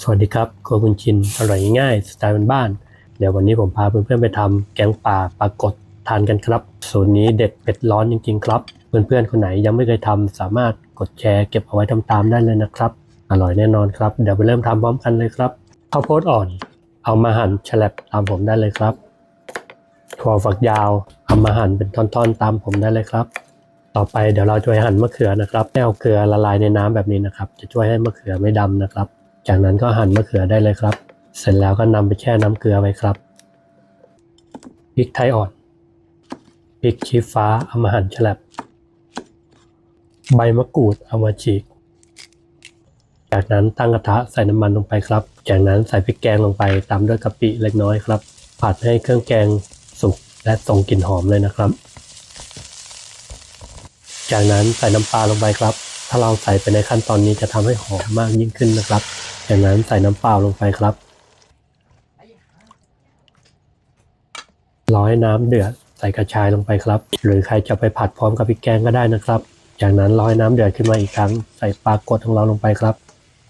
สวัสดีครับครัวคุณชินอร่อยง่ายสไตล์บ้านๆเดี๋ยววันนี้ผมพาเพื่อนๆไปทำแกงป่าปลากดทานกันครับ สูตรนี้เด็ดเผ็ดร้อนจริงๆครับ เพื่อนๆคนไหนยังไม่เคยทำสามารถกดแชร์เก็บเอาไว้ทำตามได้เลยนะครับ อร่อยแน่นอนครับ เดี๋ยวไปเริ่มทำพร้อมกันเลยครับข้าวโพดอ่อน เอามาหั่นแฉลบตามผมได้เลยครับถั่วฝักยาวเอามาหั่นเป็นท่อนๆ ตามผมได้เลยครับต่อไปเดี๋ยวเราจะไปหั่นมะเขือนะครับให้เอาเกลือละลายในน้ำแบบนี้นะครับ จะช่วยให้มะเขือไม่ดำนะครับ จากนั้นก็หั่นมะเขือได้เลยครับ เสร็จแล้วก็นำไปแช่น้ำเกลือไว้ครับพริกไทยอ่อนพริกชี้ฟ้าเอามาหั่นฉลับ ใบมะกรูดเอามาฉีก จากนั้นตั้งกระทะใส่น้ำมันลงไปครับ จากนั้นใส่พริกแกงลงไปตามด้วยกะปิเล็กน้อยครับ ผัดให้เครื่องแกงสุกและส่งกลิ่นหอมเลยนะครับ จากนั้นใส่น้ำปลาลงไปครับ ถ้าเราใส่ไปในขั้นตอนนี้จะทำให้หอมมากยิ่งขึ้นนะครับ จากนั้นใส่น้ำเปล่าลงไปครับ รอให้น้ำเดือดใส่กระชายลงไปครับ หรือใครจะไปผัดพร้อมกับพริกแกงก็ได้นะครับ จากนั้นรอให้น้ำเดือดขึ้นมาอีกครั้ง ใส่ปลากดของเราลงไปครับ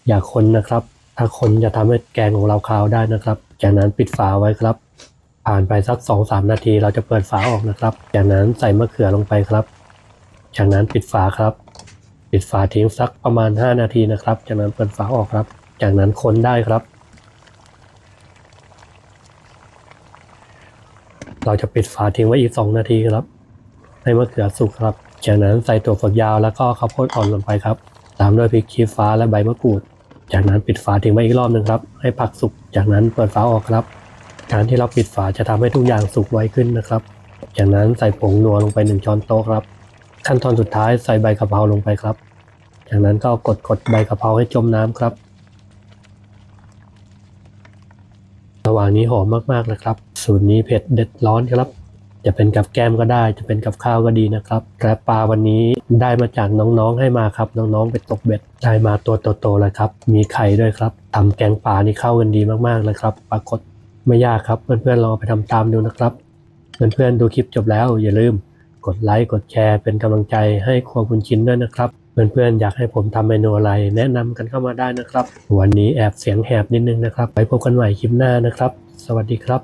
อย่าคนนะครับ ถ้าคนจะทำให้แกงของเราคาวได้นะครับ จากนั้นปิดฝาไว้ครับ ผ่านไปสัก2อสนาทีเราจะเปิดฝาออกนะครับ จากนั้นใส่มะเขือลงไปครับ จากนั้นปิดฝาครับ ปิดฝาทิ้งสักประมาณ 5 นาทีนะครับ จากนั้นเปิดฝาออกครับ จากนั้นคนได้ครับ เราจะปิดฝาทิ้งไว้อีก 2 นาทีครับ ให้มะเขือสุกครับ จากนั้นใส่ตัวฝักยาวแล้วก็ข้าวโพดอ่อนลงไปครับ ตามด้วยพริกชี้ฟ้าและใบมะกรูด จากนั้นปิดฝาทิ้งไว้อีกรอบหนึ่งครับ ให้ผักสุก จากนั้นเปิดฝาออกครับ การที่เราปิดฝาจะทำให้ทุกอย่างสุกไวขึ้นนะครับ จากนั้นใส่ผงนัวลงไป 1 ช้อนโต๊ะครับ ขั้นตอนสุดท้ายใส่ใบกะเพราลงไปครับ จากนั้นก็กดกดใบกะเพราให้จมน้ำครับ ระห ว่างนี้หอมมากๆเลยครับ สูตรนี้เผ็ดเด็ดร้อนครับ จะเป็นกับแก้มก็ได้ จะเป็นกับข้าวก็ดีนะครับและปลาวันนี้ได้มาจากน้องๆให้มาครับ น้องๆไปตกเบ็ดได้มาตัวโตๆเลยครับ มีไข่ด้วยครับทำแกงปลานี่เข้ากันดีมากๆเลยครับปรากฏไม่ยากครับเพื่อนๆลองไปทำตามดูนะครับ เพื่อนๆดูคลิปจบแล้วอย่าลืมกดไลค์กดแชร์เป็นกำลังใจให้ครัวคุณชินด้วยนะครับ เพื่อนๆอยากให้ผมทำเมนูอะไร แนะนำกันเข้ามาได้นะครับ วันนี้แอบเสียงแหบนิดนึงนะครับ ไปพบกันใหม่คลิปหน้านะครับ สวัสดีครับ